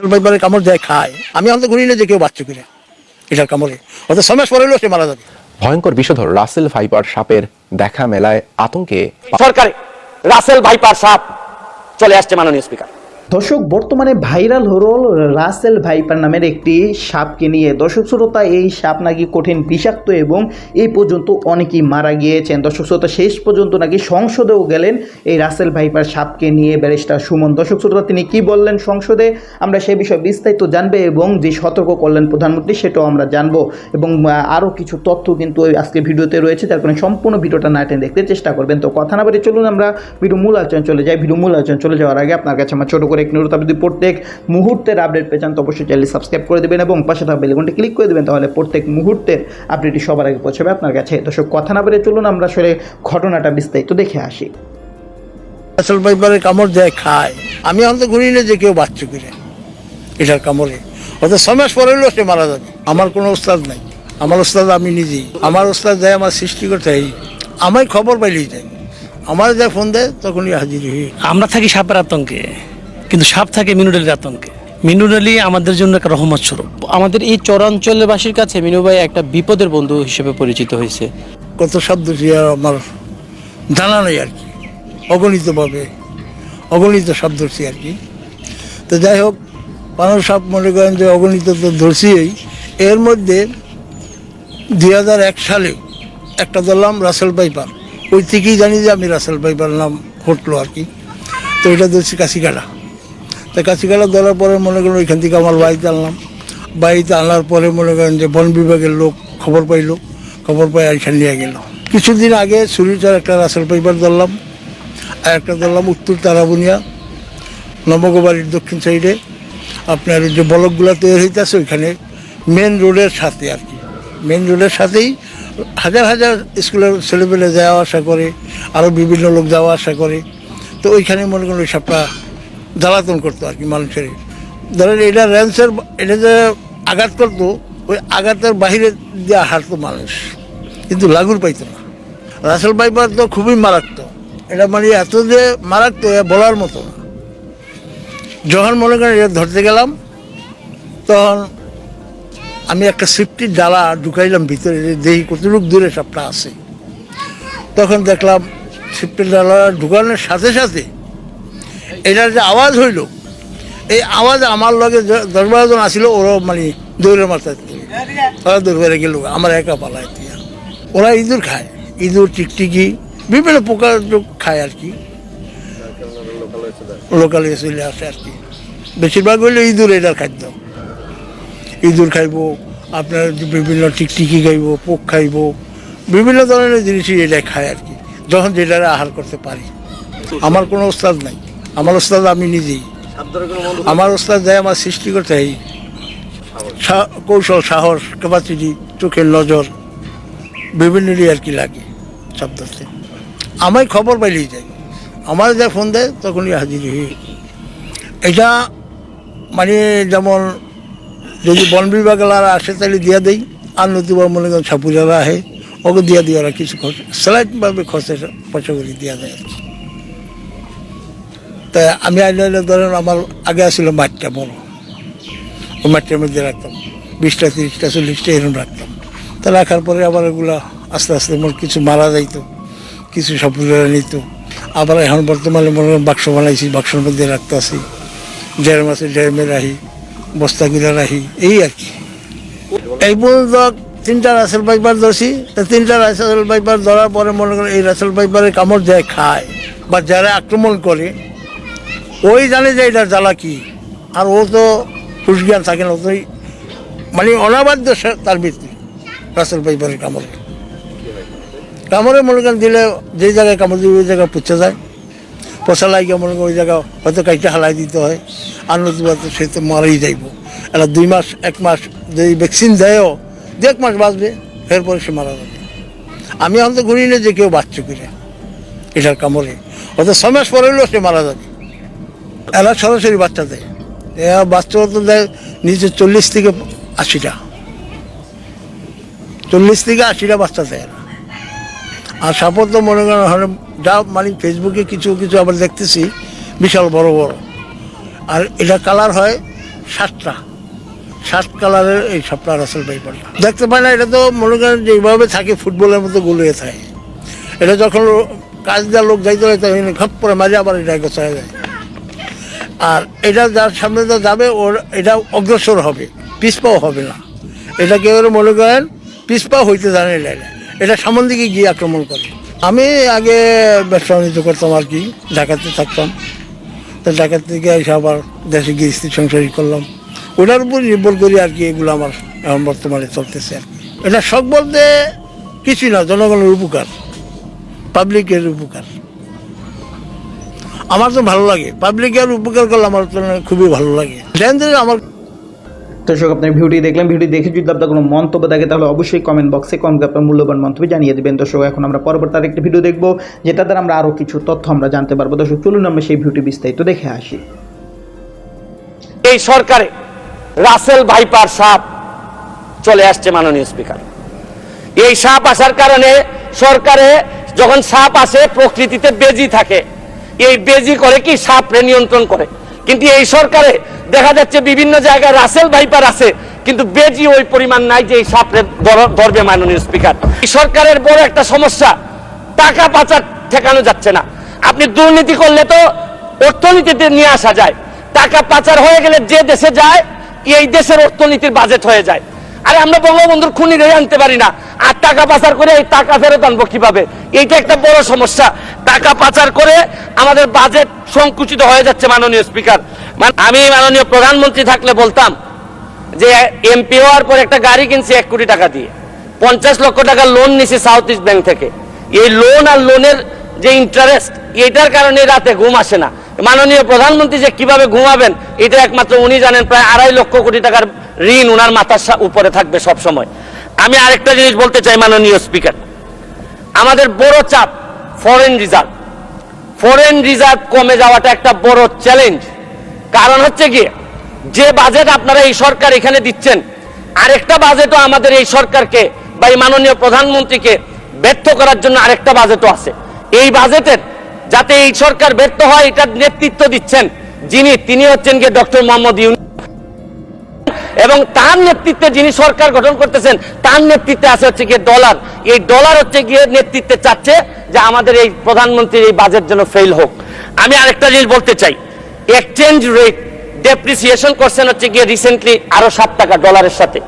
আসল কামড় যায় খায়। আমি অন্ত ঘুরি না যে কেউ বাচ্চা করে এটার কামড়ে। অত সময় পরে হলেও সে মারা যাবে। ভয়ঙ্কর বিষধর রাসেল ভাইপার সাপের দেখা মেলায় আতঙ্কে সরকারে রাসেল ভাইপার সাপ চলে আসছে মাননীয় স্পিকার। দর্শক, বর্তমানে ভাইরাল হল রাসেল ভাইপার নামের একটি সাপকে নিয়ে। দর্শক, শ্রোতা, এই সাপ নাকি কঠিন বিষাক্ত এবং এই পর্যন্ত অনেকেই মারা গিয়েছেন। দর্শক, শ্রোতা, শেষ পর্যন্ত নাকি সংসদেও গেলেন এই রাসেল ভাইপার সাপকে নিয়ে ব্যারিস্টার সুমন। দর্শক, শ্রোতা, তিনি কি বললেন সংসদে? আমরা সে বিষয়ে বিস্তারিত জানবে এবং যে সতর্ক করলেন প্রধানমন্ত্রী, সেটাও আমরা জানব। এবং আরও কিছু তথ্য কিন্তু আজকে ভিডিওতে রয়েছে তার কারণে সম্পূর্ণ ভিডিওটা না দেখতে চেষ্টা করবেন। তো কথা না বলে চলুন, আমরা ভিডিও মূল আলোচনা চলে যাই। ভিডিও মূল আলোচনা চলে যাওয়ার আগে আপনার কাছে আমার ছোট করে একটি অনুরোধ আপনি যদি প্রত্যেক মুহূর্তের আপডেট পেয়ে চান তো অবশ্যই চ্যানেল সাবস্ক্রাইব করে দেবেন এবং পাশে থাকা বেলগুনটি ক্লিক করে দেবেন তাহলে প্রত্যেক মুহূর্তের আপডেটটি সবার আগে পৌঁছাবে আপনার কাছে। দর্শক কথা না বেড়ে চলুন আমরা আসলে ঘটনাটা বিস্তারিত দেখে আসি। আসল ভাইবারের কামড় যায় খায় আমি অন্ত ঘুরি না যে কেউ বাচ্চা করে এটার কামড়ে। অত সময় পরে হলেও সে মারা যাবে। আমার কোনো ওস্তাদ নাই। আমার ওস্তাদ আমি নিজেই। আমার ওস্তাদ যায় আমার সৃষ্টিকর্তা এই আমায় খবর পাইলেই যায়। আমার যা ফোন দেয় তখনই হাজির হই। আমরা থাকি সাপের আতঙ্কে। কিন্তু সাপ থাকে মিনুডালির আতঙ্কে। মিনুডালি আমাদের জন্য একটা রহমত স্বরূপ। আমাদের এই চরাঞ্চলবাসীর কাছে মিনু ভাই একটা বিপদের বন্ধু হিসেবে পরিচিত হয়েছে। কত শব্দ আর আমার জানা নেই আর কি। অগণিতভাবে অগণিত শব্দ আর কি। তো যাই হোক পানর সাপ মনে করেন যে অগণিত তো ধরছিই। এর মধ্যে দুই হাজার এক সালে একটা ধরলাম রাসেল পাইপার ওই থেকেই জানি যে আমি রাসেল পাইপার নাম ঘটলো আর কি। তো এটা ধরছি কাশিকাটা তো কাশিকাটা ধরার পরে মনে করেন ওইখান থেকে আমার বাড়িতে আনলাম। বাড়িতে আনার পরে মনে করেন যে বন বিভাগের লোক খবর পাইলো। খবর পাই এখানে নিয়ে গেল। কিছুদিন আগে সুরিচার একটা রাসেল পাইপার ধরলাম। আর একটা ধরলাম উত্তর তারাবুনিয়া, নবগোবাড়ির দক্ষিণ সাইডে। আপনার যে বলকগুলো তৈরি হইতেছে ওইখানে মেন রোডের সাথে আর কি। মেন রোডের সাথেই হাজার হাজার স্কুলের ছেলেপেলে যাওয়া আসা করে আরও বিভিন্ন লোক যাওয়া আসা করে। তো ওইখানে মনে করেন ওই সাপটা জ্বালাতন করতো আর কি মানুষের ধরেন এটা র্যান্সের এটা যে আঘাত করতো, ওই আঘাতের বাহিরে দিয়ে হারতো মানুষ। কিন্তু লাগুর পাইতো না। রাসেল পাইপার তো খুবই মারাত্মক। এটা মানে এত যে মারাত্মক বলার মতো না। যখন মনে করেন এটা ধরতে গেলাম, তখন আমি একটা সিফটির ডালা ঢুকাইলাম ভিতরে দেখি কতটুক দূরে সাপটা আছে। তখন দেখলাম সিফটির ডালা ঢুকানোর সাথে সাথে এটার যে আওয়াজ হইল এই আওয়াজ আমার লগে দশ বারো জন আসিল ওরা মানে দৌড়ের মাথায় ওরা দৌড় গেল আমার একা পালায়। ওরা ইঁদুর খায় ইঁদুর টিকটিকি বিভিন্ন প্রকার খায় আর কি। লোকালে চলে আসে আর কি। বেশিরভাগ হইলে ইঁদুর এটার খাদ্য। ইঁদুর খাইব আপনার বিভিন্ন টিকটিকি খাইব পোক খাইব বিভিন্ন ধরনের জিনিসই এটা খায় আর কি যখন যেটারে আহার করতে পারি। আমার কোনো ওস্তাদ নাই। আমার ওস্তাদ আমি নিজেই। আমার ওস্তাদ দেয় আমার সৃষ্টি করতে এই সা- কৌশল, সাহস ক্যাপাসিটি চোখের নজর বিভিন্নই আর কি লাগে, সব ধরতে। আমায় খবর পাইলেই যায়। আমার যা ফোন দেয়, তখনই হাজির হই। এটা মানে যেমন যদি বন বিভাগের আসে, তাহলে দিয়া দেই। আর নতুবা মনে করেন ছাপুরারা আহে, ওকে দিয়া দিয়ে ওরা কিছু খরচ স্লাইটভাবে খরচের পয়সা করে দেওয়া যায় আর কি। তা আমি আইলে ধরেন আমার আগে আসছিল মাঠটা বড়। ওই মাঠটার মধ্যে রাখতাম। বিশটা, তিরিশটা, চল্লিশটা এরকম রাখতাম। তা রাখার পরে আবার ওগুলা আস্তে আস্তে মোর কিছু মারা যাইতো, কিছু সাপুরারা নিত। আবার এখন বর্তমানে মনে বাক্স বানাইছি, বাক্সের মধ্যে রাখতে আসি ডের মাসে ডেরমে রাখি বস্তা কিনা রাখি, এই আর কি। এই পর্যন্ত তিনটা রাসেল পাইপার ধরছি, তা তিনটা রাসেল পাইপার ধরার পরে মনে করেন এই রাসেল পাইপারের কামড় যায় খায় বা যারা আক্রমণ করে ওই জানে যে এটার জ্বালা কি। আর ও তো হুশ জ্ঞান থাকে না, ও তো মানে অনাবাধ্য সে- তার মৃত্যু রাসেল পাইপারের কামড়ে। কামড়ে মনে করেন দিলে যে জায়গায় কামড় দিবে ওই জায়গায় পুচ্ছে যায়। পচা লাগিয়ে মনে করেন ওই জায়গা হয়তো কাইটা হালাই দিতে হয়। আর নতুবা তো সে তো মারাই যাইব। এটা দুই মাস, এক মাস যদি ভ্যাকসিন দেয়ও, দু এক মাস বাঁচবে, এরপরে সে মারা যাবে। আমি অন্ত ঘুরি না যে কেউ বাচ্চা করে এটার কামড়ে। অত ছয় মাস পরে হলেও সে মারা যাবে। এরা সরাসরি বাচ্চা দেয়। এরা বাচ্চা তো দেয় নিচে চল্লিশ থেকে আশিটা। চল্লিশ থেকে আশিটা বাচ্চা দেয় এরা। আর সাপোর্ট তো মনে করেন যা মানে ফেসবুকে কিছু কিছু আবার দেখতেছি, বিশাল বড় বড়। আর এটা কালার হয় সাতটা। সাত কালারের এই সাপটা রাসেল ভাইপারটা দেখতে পাই না, এটা তো মনে করেন যেভাবে থাকে, ফুটবলের মতো গুলিয়ে থাকে। এটা যখন কাজ দেওয়ার লোক যাইতে হয়, তখন খপ করে মারি, আবার এটা গোছায় যায়। আর এটা যার সামনে যা যাবে, ওর এটা অগ্রসর হবে পিছপাও হবে না। এটা কেউ মনে করেন পিছপা হইতে জানে না এটা। সামন দিকে গিয়ে আক্রমণ করে। আমি আগে ব্যবসা বাণিজ্য করতাম আর কি ঢাকাতে থাকতাম। তো ঢাকা থেকে এসে আবার দেশে গিয়ে স্ত্রী সংসারই করলাম। ওটার উপর নির্ভর করি আর কি, এগুলো আমার এখন বর্তমানে চলতেছে আর কি। এটা শখ বলতে কিছুই না, জনগণের উপকার পাবলিকের উপকার। আমার তো ভালো লাগে। পাবলিকের উপকার করলে আমার তো খুবই ভালো লাগে। লেনদেন আমার দর্শক আপনার ভিডিওটি দেখলেন ভিডিও দেখে যদি আপনার কোনো মন্তব্য থাকে তাহলে অবশ্যই কমেন্ট বক্সে কমেন্ট আপনার মূল্যবান মন্তব্য জানিয়ে দেবেন। দর্শক এখন আমরা পরবর্তী আরেকটি ভিডিও দেখব যেটা দ্বারা আমরা আরও কিছু তথ্য আমরা জানতে পারব। দর্শক চলুন আমরা সেই ভিডিওটি বিস্তারিত দেখে আসি। এই সরকারে রাসেল ভাইপার সাপ চলে আসছে মাননীয় স্পিকার। এই সাপ আসার কারণে সরকারে যখন সাপ আসে প্রকৃতিতে বেজি থাকে। এই বেজি করে কি সাপরে নিয়ন্ত্রণ করে? কিন্তু এই সরকারে দেখা যাচ্ছে বিভিন্ন জায়গায় রাসেল ভাইপার আছে, কিন্তু বেজি ওই পরিমাণ নাই যে এই সাপরে ধর- ধরবে মাননীয় স্পিকার। এই সরকারের বড় একটা সমস্যা, টাকা পাচার ঠেকানো যাচ্ছে না। আপনি দুর্নীতি করলে তো অর্থনীতিতে নিয়ে আসা যায়। টাকা পাচার হয়ে গেলে যে দেশে যায়, এই দেশের অর্থনীতির বাজেট হয়ে যায়। আরে আমরা বঙ্গবন্ধুর খুনি রেখে আনতে পারি না। আর টাকা পাচার করে এই টাকা ফেরত আনব কীভাবে? এইটা একটা বড় সমস্যা। টাকা পাচার করে আমাদের বাজেট সংকুচিত হয়ে যাচ্ছে মাননীয় স্পিকার আমি মাননীয় প্রধানমন্ত্রী থাকলে বলতাম যে এমপি হওয়ার পর একটা গাড়ি কিনছি এক কোটি টাকা দিয়ে। পঞ্চাশ লক্ষ টাকা লোন নিছি সাউথ ইস্ট ব্যাংক থেকে। এই লোন আর লোনের যে ইন্টারেস্ট এটার কারণে রাতে ঘুম আসে না। মাননীয় প্রধানমন্ত্রী যে কীভাবে ঘুমাবেন, এটা একমাত্র উনি জানেন, প্রায় আড়াই লক্ষ কোটি টাকার ঋণ উনার মাথার উপরে থাকবে সব সময় আমি আরেকটা জিনিস বলতে চাই মাননীয় স্পিকার। আমাদের বড় চাপ ফরেন রিজার্ভ ফরেন রিজার্ভ কমে যাওয়াটা একটা বড় চ্যালেঞ্জ কারণ হচ্ছে কি, যে বাজেট আপনারা এই সরকার এখানে দিচ্ছেন, আরেকটা বাজেটও আমাদের এই সরকারকে বা এই মাননীয় প্রধানমন্ত্রীকে ব্যর্থ করার জন্য আরেকটা বাজেটও আছে। এই বাজেটের যাতে এই সরকার ব্যর্থ হয়, এটার নেতৃত্ব দিচ্ছেন যিনি, তিনি হচ্ছেন গিয়ে ডক্টর মোহাম্মদ ইউন এবং তার নেতৃত্বে যিনি সরকার গঠন করতেছেন, তার নেতৃত্বে আছে হচ্ছে গিয়ে ডলার। এই ডলার হচ্ছে গিয়ে নেতৃত্বে চাচ্ছে যে আমাদের এই প্রধানমন্ত্রীর এই বাজেট যেন ফেল হোক। আমি আরেকটা জিনিস বলতে চাই। এক্সচেঞ্জ রেট ডেপ্রিসিয়েশন করছেন হচ্ছে গিয়ে রিসেন্টলি আরও সাত টাকা ডলারের সাথে।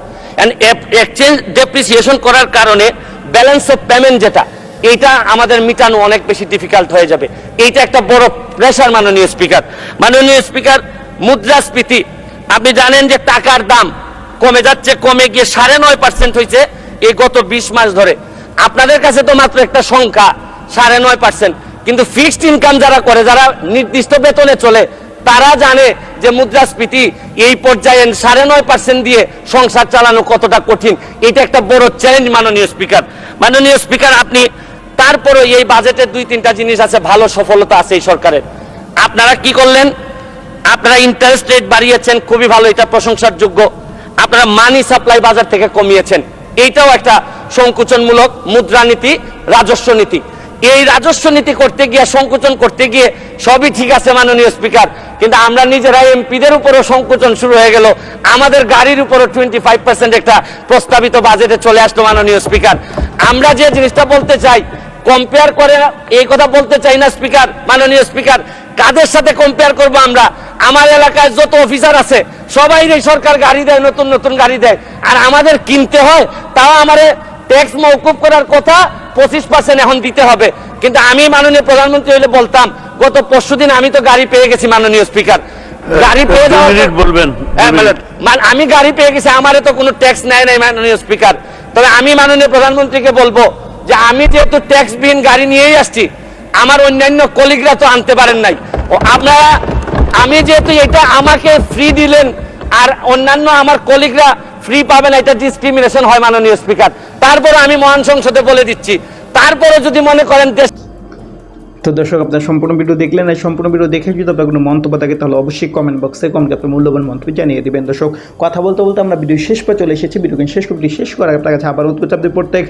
এক্সচেঞ্জ ডেপ্রিসিয়েশন করার কারণে ব্যালেন্স অফ পেমেন্ট যেটা, এইটা আমাদের মিটানো অনেক বেশি ডিফিকাল্ট হয়ে যাবে। এইটা একটা বড় প্রেশার মাননীয় স্পিকার মাননীয় স্পিকার মুদ্রাস্ফীতি আপনি জানেন যে টাকার দাম কমে যাচ্ছে, কমে গিয়ে সাড়ে নয় পার্সেন্ট হয়েছে এই গত বিশ মাস ধরে। আপনাদের কাছে তো মাত্র একটা সংখ্যা, সাড়ে নয় পার্সেন্ট কিন্তু ফিক্সড ইনকাম যারা করে, যারা নির্দিষ্ট বেতনে চলে, তারা জানে যে মুদ্রাস্ফীতি এই পর্যায়ে সাড়ে নয় পার্সেন্ট দিয়ে সংসার চালানো কতটা কঠিন। এটা একটা বড় চ্যালেঞ্জ মাননীয় স্পিকার মাননীয় স্পিকার আপনি তারপরে এই বাজেটের দুই তিনটা জিনিস আছে, ভালো সফলতা আছে এই সরকারের। আপনারা কি করলেন? আপনারা ইন্টারেস্ট রেট বাড়িয়েছেন, খুবই ভালো, এটা প্রশংসার যোগ্য আপনারা মানি সাপ্লাই বাজার থেকে কমিয়েছেন। এইটাও একটা সংকুচনমূলক মুদ্রানীতি রাজস্ব নীতি। এই রাজস্ব নীতি করতে গিয়ে, সংকুচন করতে গিয়ে সবই ঠিক আছে মাননীয় স্পিকার কিন্তু আমরা নিজেরা এমপিদের উপরও সংকুচন শুরু হয়ে গেল। আমাদের গাড়ির উপরও টোয়েন্টি ফাইভ পার্সেন্ট একটা প্রস্তাবিত বাজেটে চলে আসলো মাননীয় স্পিকার আমরা যে জিনিসটা বলতে চাই কম্পেয়ার করে, এই কথা বলতে চাই না স্পিকার মাননীয় স্পিকার কাদের সাথে কম্পেয়ার করব আমরা? আমার এলাকায় যত অফিসার আছে সবাই এই সরকার গাড়ি দেয় নতুন নতুন গাড়ি দেয়। আর আমাদের কিনতে হয় তাও আমারে ট্যাক্স মৌকুব করার কথা পঁচিশ পার্সেন্ট এখন দিতে হবে। কিন্তু আমি মাননীয় প্রধানমন্ত্রী হলে বলতাম গত পরশুদিন আমি তো গাড়ি পেয়ে গেছি মাননীয় স্পিকার। গাড়ি পেয়ে বলবেন, আমি গাড়ি পেয়ে গেছি আমারে তো কোনো ট্যাক্স নেয় নাই মাননীয় স্পিকার। তবে আমি মাননীয় প্রধানমন্ত্রীকে বলব যে আমি যেহেতু ট্যাক্স বিহীন গাড়ি নিয়েই আসছি আমার অন্যান্য কলিগরা তো আনতে পারেন নাই। আপনারা আমি যেহেতু এটা আমাকে ফ্রি দিলেন, আর অন্যান্য আমার কলিগরা ফ্রি পাবেন, এটা ডিসক্রিমিনেশন হয় মাননীয় স্পিকার তারপরে আমি মহান সংসদে বলে দিচ্ছি। তারপরে যদি মনে করেন দেশ তো দর্শক, আপনার সম্পূর্ণ ভিডিও দেখলেন এই সম্পূর্ণ ভিডিও দেখে যদি আপনার কোনো মন্তব্য থাকে, তাহলে অবশ্যই কমেন্ট বক্সে কমেন্ট আপনার মূল্যবান মন্তব্য জানিয়ে দেবেন। দর্শক, কথা বলতে বলতে আমরা ভিডিও শেষ পর চলে এসেছি। ভিডিও শেষ করতে শেষ করার আপনার কাছে আবার উৎপত্তি আপনি প্রত্যেক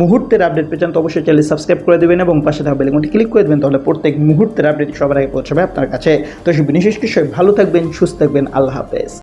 মুহূর্তের আপডেট পেয়েছেন তো অবশ্যই চ্যানেল সাবস্ক্রাইব করে দেবেন এবং পাশে থাকা বেলকনটি ক্লিক করে দেবেন, তাহলে প্রত্যেক মুহূর্তের আপডেট সবার আগে পৌঁছাবে আপনার কাছে। তো সে বিশেষ কিছু ভালো থাকবেন, সুস্থ থাকবেন, আল্লাহ হাফেজ।